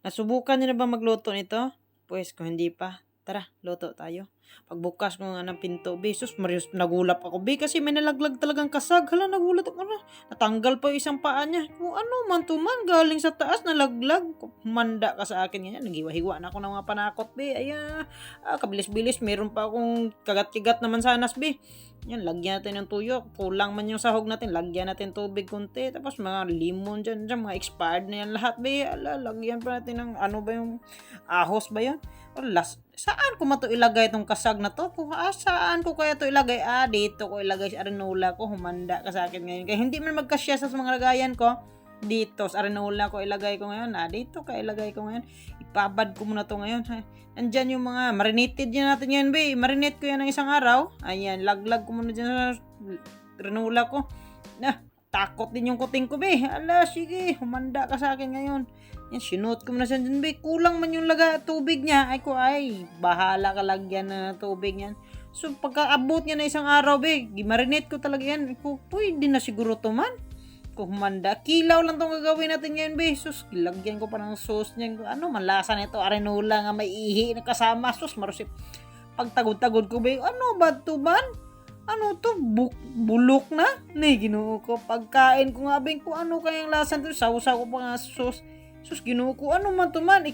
Nasubukan niyo na ba magluto nito? Pues kung hindi pa, tara, luto tayo. Pagbukas ko nga ng pinto, be, sus, Marius, nagulap ako, be, kasi may nalaglag talagang kasag. Hala, nagulat ako na. Natanggal pa yung isang paa niya. Kung ano man to man, galing sa taas, nalaglag. Manda ka sa akin ganyan. Nagiwa-hiwa na ako ng mga panakot, be. Ayan, ah, kabilis-bilis. Meron pa akong kagat-kigat naman sanas, be. Yan, lagyan natin ng tuyo. Kulang man yung sahog natin. Lagyan natin tubig kunti. Tapos mga limon dyan, dyan mga expired na yan lahat, be. Ala, lagyan pa natin ng ano ba yung ahos ba yan? O, las, saan ko mato ilagay itong kasag na to? Kung ah, saan ko kaya to ilagay? Ah, dito ko ilagay sa arenola ko. Humanda ka sa akin ngayon. Kaya hindi man magkasya sa mga lagayan ko. Dito sa arenola ko ilagay ko ngayon. Ah, dito ka ilagay ko ngayon. Ipabad ko muna to ngayon. Ha? Nandyan yung mga marinated yan natin yan, be. Marinate ko yan ng isang araw. Ayan, laglag ko muna dyan sa renola ko. Na, takot din yung kuting ko, be. Ala, sige, humanda ka sa akin ngayon. Yan, sinuot ko muna siya dyan, be. Kulang man yung laga tubig niya. Ay ko, ay, bahala ka lagyan na tubig yan. So, pagkaabot niya na isang araw, be, gimarinate ko talaga yan. Ay ko, pwede na siguro to man. Kung humanda, kilaw lang tong gagawin natin ngayon, be. Sus, lagyan ko pa ng sauce niyan. Ano, malasa nito, arenola nga may ihi na kasama. Sus, marusip. Pagtagod-tagod ko, be, ano ba to man? Ano to? Buk bulok na? Ni, ginoo ko. Pagkain ko nga, be, kung ano kayang lasa nito. Sausaw ko pa nga sauce. Sus, ginoo ko. Ano man to man?